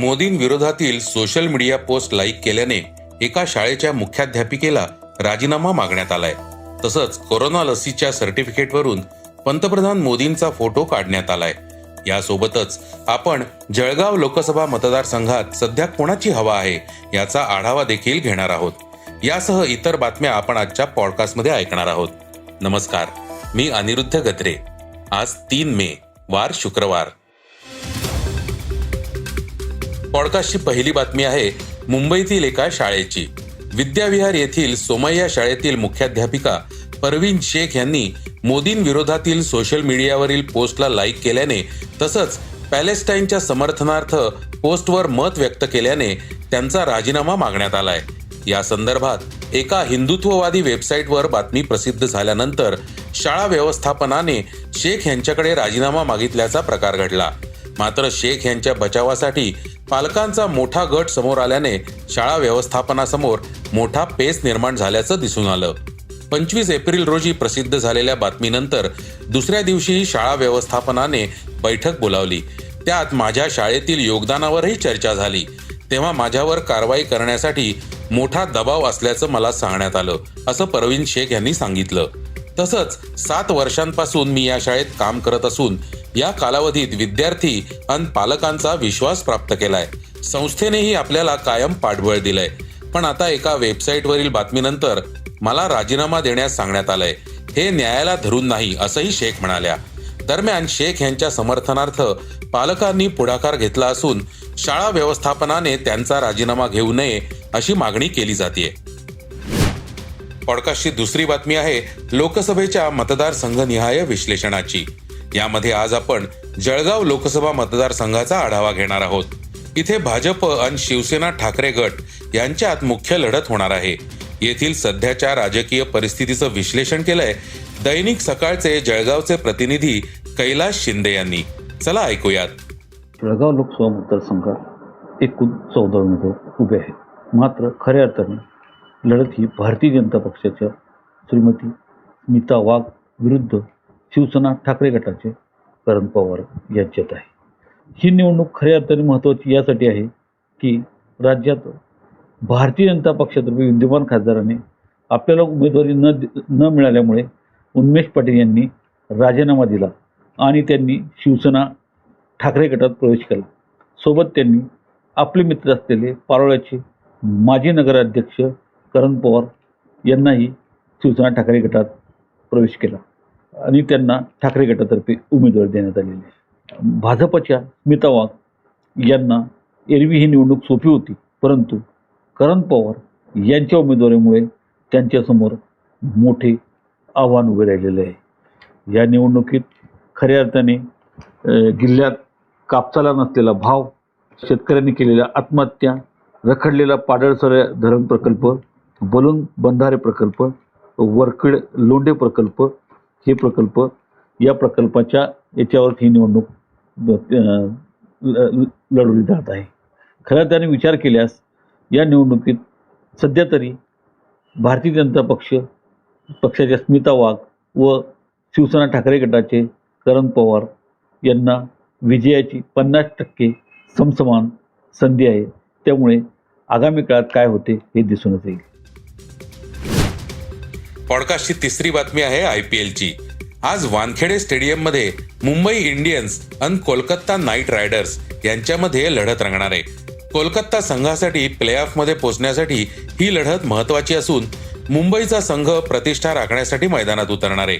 मोदींविरोधातील social media post like केल्याने एका शाळेच्या मुख्याध्यापिकेला राजीनामा मागण्यात आलाय. तसंच कोरोना लसीच्या सर्टिफिकेटवरून पंतप्रधान मोदींचा फोटो काढण्यात आलाय. यासोबतच आपण जळगाव लोकसभा मतदारसंघात सध्या कोणाची हवा आहे याचा आढावा देखील घेणार आहोत. यासह इतर बातम्या आपण आजच्या पॉडकास्टमध्ये ऐकणार आहोत. नमस्कार मी अनिरुद्ध गत्रे आज तीन मे वार शुक्रवार. पॉडकास्टची पहिली बातमी आहे मुंबईतील एका शाळेची. विद्याविहार येथील सोमय्या शाळेतील मुख्याध्यापिका परवीन शेख यांनी मोदींविरोधातील सोशल मीडियावरील पोस्टला लाईक केल्याने तसंच पॅलेस्टाईनच्या समर्थनार्थ पोस्टवर मत व्यक्त केल्याने त्यांचा राजीनामा मागण्यात आलाय. या संदर्भात एका हिंदुत्ववादी वेबसाईटवर बातमी प्रसिद्ध झाल्यानंतर शाळा व्यवस्थापनाने शेख यांच्याकडे राजीनामा मागितल्याचा प्रकार घडला. मात्र शेख यांच्या बचावासाठी पालकांचा मोठा गट समोर आल्याने शाळा व्यवस्थापनासमोर मोठा पेच निर्माण झाल्याचं दिसून आलं. पंचवीस एप्रिल रोजी प्रसिद्ध झालेल्या बातमीनंतर दुसऱ्या दिवशी शाळा व्यवस्थापनाने बैठक बोलावली. त्यात माझ्या शाळेतील योगदानावरही चर्चा झाली. तेव्हा माझ्यावर कारवाई करण्यासाठी मोठा दबाव असल्याचं मला सांगण्यात आलं असं परवीन शेख यांनी सांगितलं. तसंच सात वर्षांपासून मी या शाळेत काम करत असून या कालावधीत विद्यार्थी आणि पालकांचा विश्वास प्राप्त केलाय. संस्थेनेही आपल्याला कायम पाठबळ दिलंय. पण आता एका वेबसाईटवरील बातमीनंतर मला राजीनामा देण्यास सांगण्यात आलंय. हे न्यायाला धरून नाही असंही शेख म्हणाल्या. दरम्यान शेख यांच्या समर्थनार्थ पालकांनी पुढाकार घेतला असून शाळा व्यवस्थापनाने त्यांचा राजीनामा घेऊ नये अशी मागणी केली जाते पॉडकास्टची दुसरी बातमी आहे लोकसभेच्या मतदारसंघनिहाय विश्लेषणाची. यामध्ये आज आपण जळगाव लोकसभा मतदारसंघाचा आढावा घेणार आहोत. इथे भाजप आणि शिवसेना ठाकरे गट यांच्यात मुख्य लढत होणार आहे. येथील सध्याच्या राजकीय परिस्थितीचं विश्लेषण केलंय दैनिक सकाळचे जळगावचे प्रतिनिधी कैलास शिंदे यांनी. चला ऐकूयात. जळगाव लोकसभा मतदारसंघात एकूण चौदा उमेदवार उभे आहेत. मात्र खऱ्या अर्थाने लढत ही भारतीय जनता पक्षाच्या श्रीमती स्मिता वाघ विरुद्ध शिवसेना ठाकरे गटाचे करण पवार यांच्यात आहे. ही निवडणूक खऱ्या अर्थाने महत्त्वाची यासाठी आहे की राज्यात भारतीय जनता पक्षातर्फे विद्यमान खासदाराने आपल्याला उमेदवारी न दि- न मिळाल्यामुळे उन्मेष पाटील यांनी राजीनामा दिला आणि त्यांनी शिवसेना ठाकरे गटात प्रवेश केला. सोबत त्यांनी आपले मित्र असलेले पारोळ्याचे माजी नगराध्यक्ष करण पवार यांनाही शिवसेना ठाकरे गटात प्रवेश केला. आणि त्यांना ठाकरे गटातर्फे उमेदवारी देण्यात आलेली आहे. भाजपच्या स्मिता वाघ यांना एरवी ही निवडणूक सोपी होती परंतु करण पवार यांच्या उमेदवारीमुळे त्यांच्यासमोर मोठे आव्हान उभे राहिलेले आहे. या निवडणुकीत खऱ्या अर्थाने जिल्ह्यात कापसाला नसलेला भाव शेतकऱ्यांनी केलेल्या आत्महत्या रखडलेला पाडळसर धरण प्रकल्प बलून बंधारे प्रकल्प वरखेड लोंढे प्रकल्प हे प्रकल्प या प्रकल्पाच्या याच्यावर ही निवडणूक ल- लढवली जात आहे. खऱ्या त्याने विचार केल्यास या निवडणुकीत सध्या तरी भारतीय जनता पक्ष पक्षाच्या स्मिता वाघ व शिवसेना ठाकरे गटाचे करण पवार यांना विजयाची पन्नास टक्के समसमान संधी आहे. त्यामुळे आगामी काळात काय होते हे दिसूनच येईल. पॉडकास्टची तिसरी बातमी आहे आय पी एलची. आज वानखेडे स्टेडियममध्ये मुंबई इंडियन्स आणि कोलकाता नाईट रायडर्स यांच्यामध्ये लढत रंगणार आहे. कोलकाता संघासाठी प्ले पोहोचण्यासाठी ही लढत महत्वाची असून मुंबईचा संघ प्रतिष्ठा राखण्यासाठी मैदानात उतरणार आहे.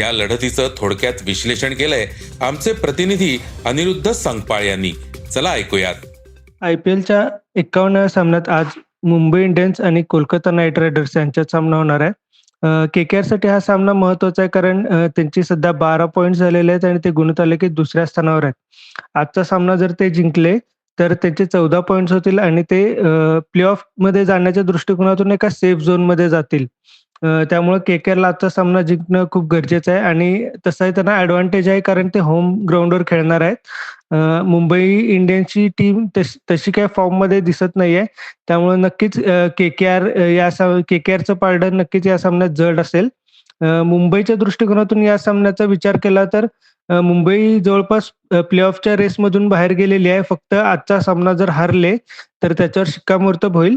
या लढतीचं थोडक्यात विश्लेषण केलंय आमचे प्रतिनिधी अनिरुद्ध संगपाळ यांनी. चला ऐकूयात. आय पी एलच्या एकावन्नाव्या सामन्यात आज मुंबई इंडियन्स आणि कोलकाता नाईट रायडर्स यांच्यात सामना होणार आहे. के के साठी हा सामना महत्त्वाचा आहे कारण अ, त्यांची सध्या बारा पॉईंट झालेले आहेत आणि ते गुणतालिकेत दुसऱ्या स्थानावर आहेत. आजचा सामना जर ते जिंकले तर त्यांचे चौदा पॉईंट्स होतील आणि ते प्ले ऑफमध्ये जाण्याच्या दृष्टिकोनातून एका सेफ झोनमध्ये जातील. त्यामुळे के के आजचा सामना जिंकणं खूप गरजेचं आहे आणि तसंही त्यांना ऍडव्हान्टेज आहे कारण ते होम ग्राउंडवर खेळणार आहेत. मुंबई इंडियन्सची टीम तशी काही फॉर्ममध्ये दिसत नाहीये. त्यामुळे नक्कीच के के आर या के के आरचं पारडं नक्कीच या सामन्यात जड असेल. मुंबईच्या दृष्टिकोनातून या सामन्याचा विचार केला तर मुंबई जवळपास प्ले प्लेऑफच्या रेसमधून बाहेर गेलेली आहे. फक्त आजचा सामना जर हारले तर त्याच्यावर शिक्कामोर्तब होईल.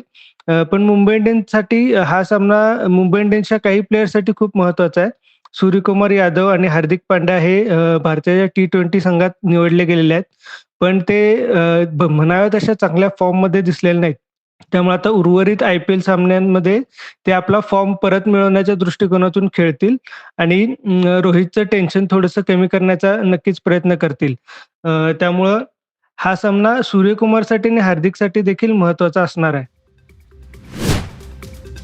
पण मुंबई इंडियन्ससाठी हा सामना मुंबई इंडियन्सच्या काही प्लेयरसाठी खूप महत्त्वाचा आहे. सूर्यकुमार यादव आणि हार्दिक पांड्या हे भारताच्या टी-20 संघात निवडले गेलेले आहेत. पण ते म्हणावे म्हणाव्या तशा चांगल्या फॉर्ममध्ये दिसलेले नाहीत. त्यामुळे आता उर्वरित आय-पी-एल सामन्यांमध्ये ते आपला फॉर्म परत मिळवण्याच्या दृष्टिकोनातून खेळतील आणि रोहितचं टेन्शन थोडंसं कमी करण्याचा नक्कीच प्रयत्न करतील. त्यामुळं हा सामना सूर्यकुमारसाठी आणि हार्दिकसाठी देखील महत्त्वाचा असणार आहे.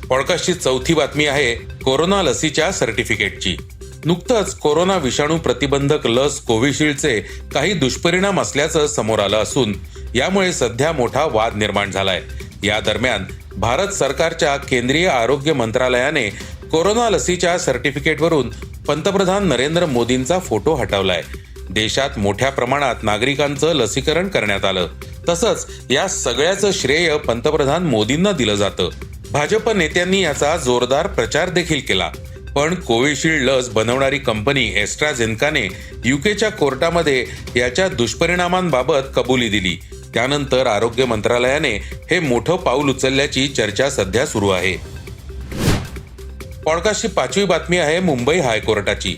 पॉडकास्टची चौथी बातमी आहे कोरोना लसीच्या सर्टिफिकेटची नुकतंच कोरोना विषाणू प्रतिबंधक लस कोविशिल्डचे काही दुष्परिणाम असल्याचं समोर आलं असून यामुळे सध्या मोठा वाद निर्माण झालाय या दरम्यान भारत सरकारच्या केंद्रीय आरोग्य मंत्रालयाने कोरोना लसीच्या सर्टिफिकेटवरून पंतप्रधान नरेंद्र मोदींचा फोटो हटवलाय. देशात मोठ्या प्रमाणात नागरिकांचं लसीकरण करण्यात आलं. तसंच या सगळ्याचं श्रेय पंतप्रधान मोदींना दिलं जातं. भाजप नेत्यांनी याचा जोरदार प्रचार देखील केला. पण कोविशिल्ड लस बनवणारी कंपनी एस्ट्राझेन्काने युकेच्या कोर्टामध्ये याच्या दुष्परिणामांबाबत कबुली दिली. त्यानंतर आरोग्य मंत्रालयाने हे मोठं पाऊल उचलल्याची चर्चा सध्या सुरू आहे. पॉडकास्टची पाचवी बातमी आहे मुंबई हायकोर्टाची.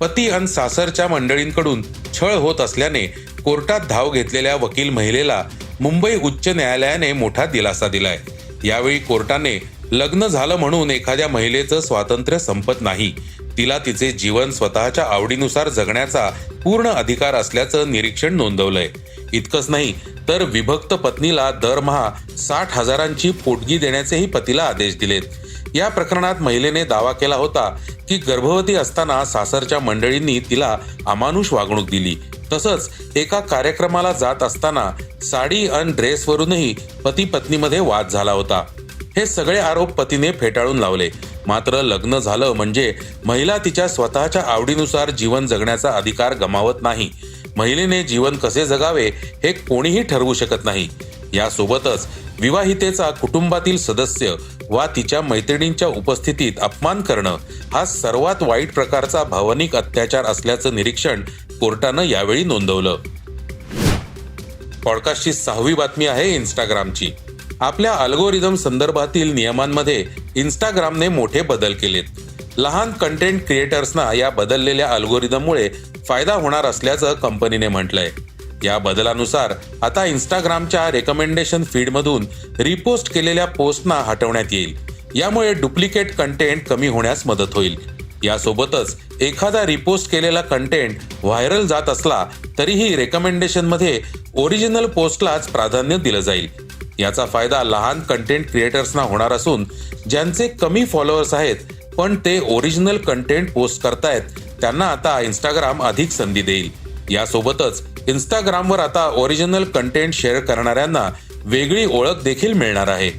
पती आणि सासरच्या मंडळींकडून छळ होत असल्याने कोर्टात धाव घेतलेल्या वकील महिलेला मुंबई उच्च न्यायालयाने मोठा दिलासा दिलाय. यावेळी कोर्टाने लग्न झालं म्हणून एखाद्या महिलेचं स्वातंत्र्य संपत नाही. तिला तिचे जीवन स्वतःच्या आवडीनुसार जगण्याचा पूर्ण अधिकार असल्याचं निरीक्षण नोंदवलंय. इतकंच नाही तर विभक्त पत्नीला दरमहा साठ हजारांची पोटगी देण्याचेही पतीला आदेश दिलेत. या प्रकरणात महिलेने दावा केला होता की गर्भवती असताना सासरच्या मंडळींनी तिला अमानुष वागणूक दिली. तसंच एका कार्यक्रमाला जात असताना साडी अन ड्रेसवरूनही पती पत्नीमध्ये वाद झाला होता. हे सगळे आरोप पतीने फेटाळून लावले. मात्र लग्न झालं म्हणजे महिला तिच्या स्वतःच्या आवडीनुसार जीवन जगण्याचा अधिकार गमावत नाही. महिलेने जीवन कसे जगावे हे कोणीही ठरवू शकत नाही. यासोबतच विवाहितेचा कुटुंबातील सदस्य वा तिच्या मैत्रिणींच्या उपस्थितीत अपमान करणं हा सर्वात वाईट प्रकारचा भावनिक अत्याचार असल्याचं निरीक्षण कोर्टानं यावेळी नोंदवलं. पॉडकास्टची सहावी बातमी आहे इंस्टाग्रामची. आपल्या अल्गोरिदम संदर्भातील नियमांमध्ये इंस्टाग्रामने मोठे बदल केलेत. लहान कंटेंट क्रिएटर्सना या बदललेल्या अल्गोरिदममुळे फायदा होणार असल्याचं कंपनीने म्हटलंय. या बदलानुसार आता इंस्टाग्रामच्या रेकमेंडेशन फीडमधून रिपोस्ट केलेल्या पोस्टना हटवण्यात येईल. यामुळे डुप्लिकेट कंटेंट कमी होण्यास मदत होईल. यासोबतच एखादा रिपोस्ट केलेला कंटेंट व्हायरल जात असला तरीही रेकमेंडेशनमध्ये ओरिजिनल पोस्टलाच प्राधान्य दिलं जाईल. याचा फायदा लहान कंटेंट क्रिएटर्सना होणार असून ज्यांचे कमी फॉलोअर्स आहेत पण ते ओरिजिनल कंटेंट पोस्ट करतायत. त्यांना आता इंस्टाग्राम अधिक संधी देईल. यासोबतच इंस्टाग्रामवर आता ओरिजिनल कंटेंट शेअर करणाऱ्यांना वेगळी ओळख देखील मिळणार आहे.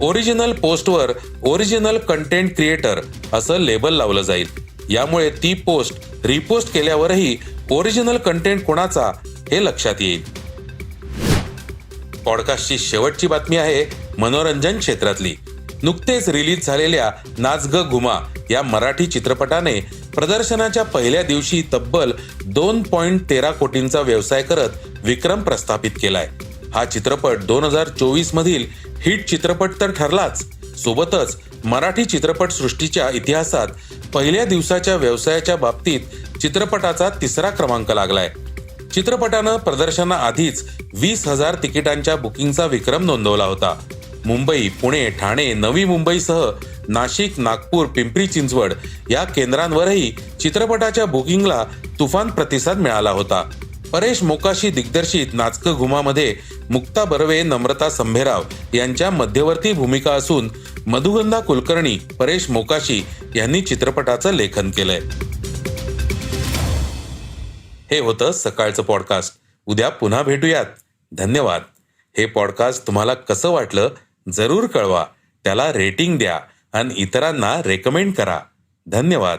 ओरिजिनल पोस्टवर ओरिजिनल कंटेंट क्रिएटर असं लेबल लावलं जाईल. यामुळे ती पोस्ट रिपोस्ट केल्यावरही ओरिजिनल कंटेंट कोणाचा हे लक्षात येईल. पॉडकास्टची शेवटची बातमी आहे मनोरंजन क्षेत्रातली. नुकतेच रिलीज झालेल्या नाच ग घुमा या मराठी चित्रपटाने प्रदर्शनाच्या पहिल्या दिवशी तब्बल दोन पॉइंट तेरा कोटींचा व्यवसाय करत विक्रम प्रस्थापित केलाय. हा चित्रपट दोन हजार चोवीस मधील हिट चित्रपट तर ठरलाच. सोबतच मराठी चित्रपट सृष्टीच्या इतिहासात पहिल्या दिवसाच्या व्यवसायाच्या बाबतीत चित्रपटाचा तिसरा क्रमांक लागलाय. चित्रपटानं प्रदर्शनाआधीच वीस हजार तिकिटांच्या बुकिंगचा विक्रम नोंदवला होता. मुंबई पुणे ठाणे नवी मुंबईसह नाशिक नागपूर पिंपरी चिंचवड या केंद्रांवरही चित्रपटाच्या बुकिंगला तुफान प्रतिसाद मिळाला होता. परेश मोकाशी दिग्दर्शित नाचक घुमामध्ये मुक्ता बर्वे नम्रता संभेराव यांच्या मध्यवर्ती भूमिका असून मधुगंधा कुलकर्णी परेश मोकाशी यांनी चित्रपटाचं लेखन केलंय. हे होतं सकाळचं पॉडकास्ट. उद्या पुन्हा भेटूयात. धन्यवाद. हे पॉडकास्ट तुम्हाला कसं वाटलं जरूर कळवा. त्याला रेटिंग द्या आणि इतरांना रेकमेंड करा. धन्यवाद.